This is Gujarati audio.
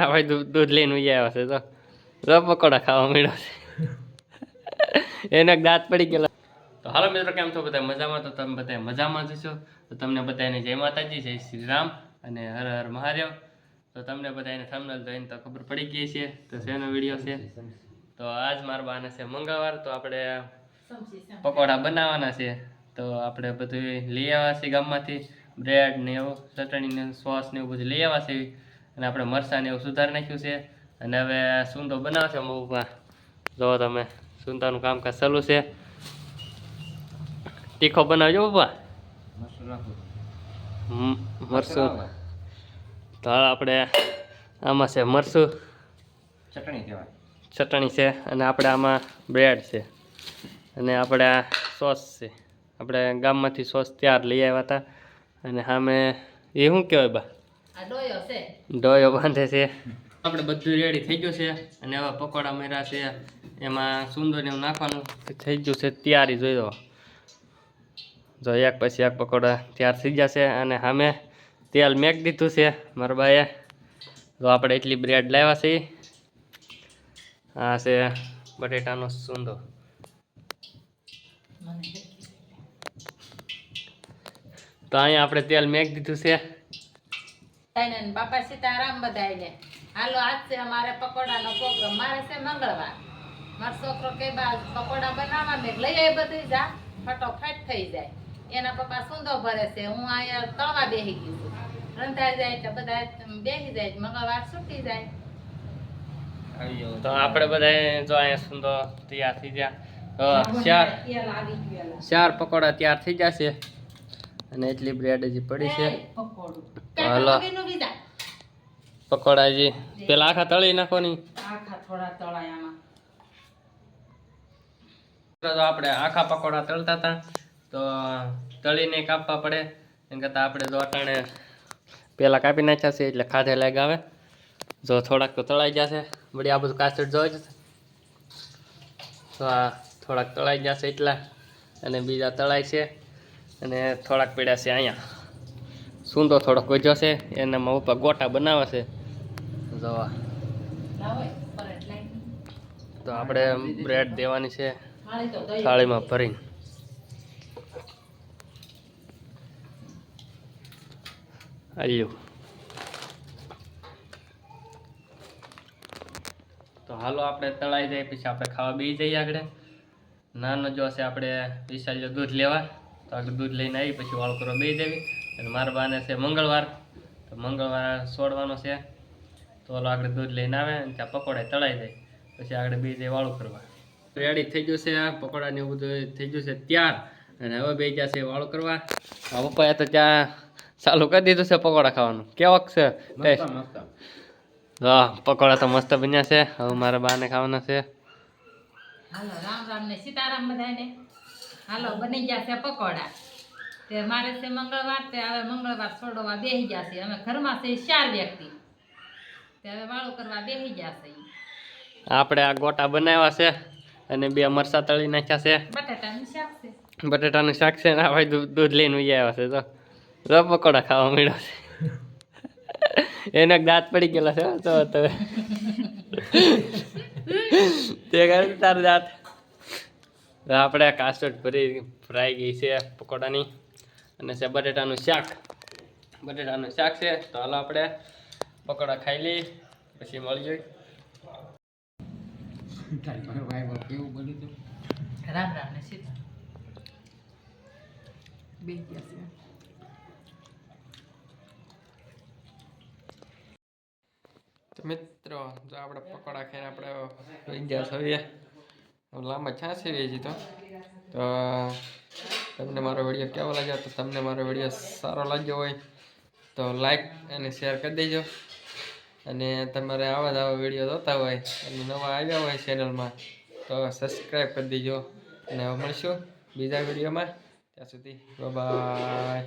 આ ભાઈ દૂધ દૂધ લઈને આવ્યા છે તો જો પકોડા ખાવા મળ્યો છે. એને દાંત પડી ગયેલા. તો હાલો મિત્રો, કેમ છો? બધા મજામાં? તો તમે બધા મજામાં જ છો તો તમને બધાને જય માતાજી, જય શ્રી રામ અને હર હર મહાદેવ. તો તમને બધાને થંબનેલ જોઈને તો ખબર પડી ગઈ છે તો શેનો વીડિયો છે? તો આજ મારા બાને છે મંગળવાર, તો આપણે પકોડા બનાવવાના છે. તો આપણે બધું લઈ આવ્યા છીએ ગામમાંથી. બ્રેડ ને એવું ચટણી ને સોસ ને એવું બધું લઈ આવ્યા છીએ. અને આપણે મરસાને એવું સુધારી નાખ્યું છે. અને હવે સુંદો બનાવશે મમ્મા જો તમે સુંદરનું કામકાજ ચાલુ છે. તીખો બનાવજો પપ્પા મરચું તો આપણે આમાં છે મરસું. ચટણી કહેવાય. ચટણી છે અને આપણે આમાં બ્રેડ છે. અને આપણે આ સોસ છે. આપણે ગામમાંથી સોસ ત્યાર લઈ આવ્યા હતા. અને સામે એ શું કહેવાય બા? ડોયો છે. ડોયો બાંધે છે. આપણે બધું રેડી થઈ ગયું છે અને હવે પકોડા મર્યા છે. એમાં સુંદર એવું નાખવાનું થઈ ગયું છે તૈયારી જોઈ દો જો એક પછી એક પકોડા તૈયાર થઈ જશે અને સામે તેલ મેક દીધું છે મારા બાએ. તો આપણે એટલી બ્રેડ લાવ્યા છે. આ છે બટેટાનો સુંદો તો અહીંયા આપણે તેલ મેક દીધું છે. તાઈને ને બાપા સીતારામ બધાયને હાલો આજ છે અમારે પકોડાનો પ્રોગ્રામ. મારે છે મંગળવાર. મારો છોકરો કે બા પકોડા બનાવવા મેં લઈ આવી બધું જા ફટોફટ થઈ જાય. એના પપ્પા સુંદો ભરે છે. હું અહીંયા તવા બેસી ગયું છું. રંધાઈ જાય એટલે બધા બેસી જાય. મંગળવાર છૂટી જાય. તો આપણે બધા જો અહીંયા સુંદર તૈયાર થઈ ચાર ગયું ચાર પકોડા તૈયાર થઈ જશે અને એટલી બ્રેડ હજી પડી છે. પકોડું. હાલો. કાંઈ પકોડા જે. પેલા આખા તળી નાખો ની આખા થોડા તળાય આમાં. તો આપણે આખા પકોડા તળતા હતા. તો તળીને કાપવા પડે. એમ કરતાં આપણે જો અટાણે પેલા કાપી નાખ્યા છે એટલે ખાધે લાગ આવે જો થોડાક તો તળાઈ જશે વળી આ બધું કાસટ જોઈ જશે તો આ થોડાક તળાઈ જશે એટલા. અને બીજા તળાય છે. અને થોડાક પીડ્યા છે અહીંયા. સૂંદો થોડોક વધ્યો છે એનામાં ઉપર ગોટા બનાવે છે. જોવા. તો આપણે બ્રેડ દેવાની છે, થાળીમાં ભરીને. આલ્યું. તો હાલો આપણે તળાઈ જાય પછી આપણે ખાવા બી જઈએ આગળ. નાનો જો હશે આપણે વિશાલ દૂધ લેવા. તો આગળ દૂધ લઈને આવી, પછી વાળકરો બે જવી અને મારા બાને છે મંગળવાર. તો મંગળવાર છોડવાનો છે. તો ઓલો આગળ દૂધ લઈને આવે અને ત્યાં પકોડા તળાઈ જાય. પછી આગળ બે જાય વાળું કરવા. રેડી થઈ ગયું છે આ પકોડા ને એવું બધું થઈ ગયું છે ત્યાર. અને હવે બે જશે વાળું કરવા. આ પપ્પાએ તો ત્યાં ચાલુ કરી દીધું છે પકોડા ખાવાનું. કેવોક છે? ટેસ્ટ. હા પકોડા તો મસ્ત બન્યા છે. હવે મારા બાને ખાવાના છે. હાલો રામ રામ ને સીતારામ બધાને. હાલો બની ગયા છે પકોડા. તે મારે છે મંગળવાર તે હવે મંગળવાર છોડવા બેસી ગયા છે અમે ઘરમાં છે ચાર વ્યક્તિ. તે હવે વાળું કરવા બેસી ગયા છે આપણે આ ગોટા બનાવ્યા છે અને બે મરસા તળી નાખ્યા છે. બટાટાનું શાક છે. બટેટાનું શાક છે ને આ દૂધ દૂધ લઈને ઉઈ આવ્યા છે તો જો પકોડા ખાવા મળ્યો છે. એને દાંત પડી ગયેલા છે તો તો તે કરે તાર દાંત. આપણે કાસટ ભરી ફ્રાઈ ગઈ છે પકોડાની. અને છે બટેટાનું શાક. બટેટાનું શાક છે. તો હાલો આપણે પકોડા ખાઈ લઈએ. પછી મળી જોઈ રામ રામ ને સીતા બે ગયા છે. તો મિત્રો જો આપણે પકોડા ખાઈને આપણે રહી ગયા છીએ. લાંબા છાસી તો તમને મારો વીડિયો કેવો લાગ્યો તો તમને મારો વીડિયો સારો લાગ્યો હોય તો લાઈક અને શેર કરી દેજો. અને તમારે આવા જ આવા વીડિયો જોતા હોય અને નવા આવ્યા હોય ચેનલમાં તો સબસ્ક્રાઈબ કરી દેજો. અને મળશું બીજા વિડીયોમાં ત્યાં સુધી બાય